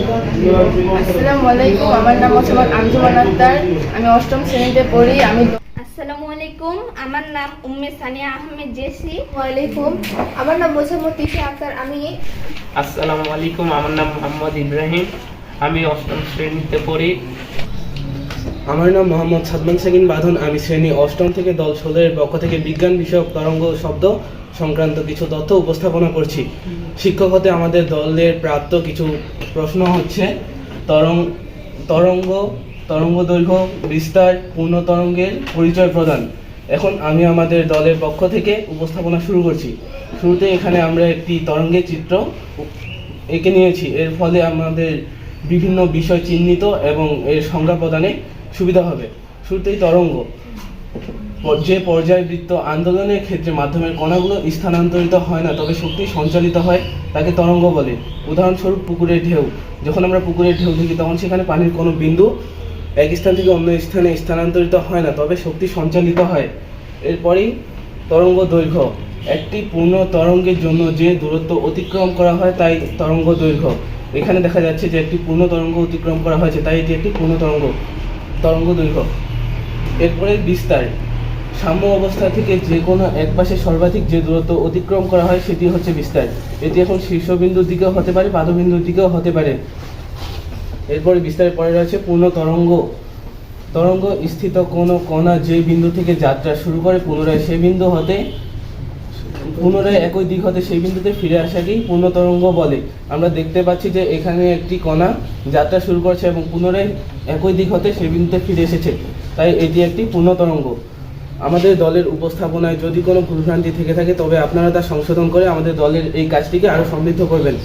আসসালামু আলাইকুম আমার নাম মোহাম্মদ আঞ্জুমান আক্তার। আমি অষ্টম শ্রেণীতে পড়ি আমি আসসালামু আলাইকুম আমার নাম উম্মে সানিয়া আহমেদ জেসি। ওয়ালাইকুম। আমার নাম মোসাম্মদ তিশা আক্তার আমি আসসালামু আলাইকুম আমার নাম মোহাম্মদ ইব্রাহিম। আমি অষ্টম শ্রেণীতে পড়ি। আমার নাম মোহাম্মদ সাদমান সেকিন বাঁধন, আমি শ্রেণি অষ্টম থেকে দল ষোলোর পক্ষ থেকে বিজ্ঞান বিষয়ক তরঙ্গ শব্দ সংক্রান্ত কিছু তথ্য উপস্থাপনা করছি। শিক্ষক হতে আমাদের দলের প্রাপ্ত কিছু প্রশ্ন হচ্ছে, তরং, তরঙ্গ তরঙ্গ দৈর্ঘ্য, বিস্তার, পূর্ণ তরঙ্গের পরিচয় প্রদান। এখন আমি আমাদের দলের পক্ষ থেকে উপস্থাপনা শুরু করছি। শুরুতে এখানে আমরা একটি তরঙ্গের চিত্র এঁকে নিয়েছি। এর ফলে আমাদের বিভিন্ন বিষয় চিহ্নিত এবং এর সংজ্ঞা প্রদানে সুবিধা হবে। শুরুতেই তরঙ্গ। যে পর্যায়বৃত্ত আন্দোলনের ক্ষেত্রে মাধ্যমের কণাগুলো স্থানান্তরিত হয় না, তবে শক্তি সঞ্চালিত হয়, তাকে তরঙ্গ বলে। উদাহরণস্বরূপ পুকুরের ঢেউ। যখন আমরা পুকুরের ঢেউ দেখি, তখন সেখানে পানির কোনো বিন্দু এক স্থান থেকে অন্য স্থানে স্থানান্তরিত হয় না, তবে শক্তি সঞ্চালিত হয়। এরপরেই তরঙ্গ দৈর্ঘ্য। একটি পূর্ণ তরঙ্গের জন্য যে দূরত্ব অতিক্রম করা হয়, তাই তরঙ্গ দৈর্ঘ্য। এখানে দেখা যাচ্ছে যে একটি পূর্ণ তরঙ্গ অতিক্রম করা হয়েছে, তাই এটি একটি পূর্ণ তরঙ্গ। তরঙ্গ দৈর্ঘ্য। এরপরে বিস্তার। সাম্য অবস্থা থেকে যে কোনো এক পাশে সর্বাধিক যে দূরত্ব অতিক্রম করা হয়, সেটি হচ্ছে বিস্তার। এটি এখন শীর্ষবিন্দুর দিকেও হতে পারে, পাদবিন্দুর দিকেও হতে পারে। এরপরে বিস্তারের পরে রয়েছে পূর্ণ তরঙ্গ। তরঙ্গ স্থিত কোনো কণা যে বিন্দু থেকে যাত্রা শুরু করে, পুনরায় সেই বিন্দু হতে পুনরায় একই দিক হতে সেই বিন্দুতে ফিরে আসাকেই পূর্ণতরঙ্গ বলে। আমরা দেখতে পাচ্ছি যে এখানে একটি কণা যাত্রা শুরু করছে এবং পুনরায় একই দিক হতে সেই বিন্দুতে ফিরে এসেছে। তাই এটি একটি পূর্ণতরঙ্গ। আমাদের দলের উপস্থাপনায় যদি কোনো ভুলভ্রান্তি থেকে থাকে, তবে আপনারা তা সংশোধন করে আমাদের দলের এই কাজটিকে আরও সমৃদ্ধ করবেন।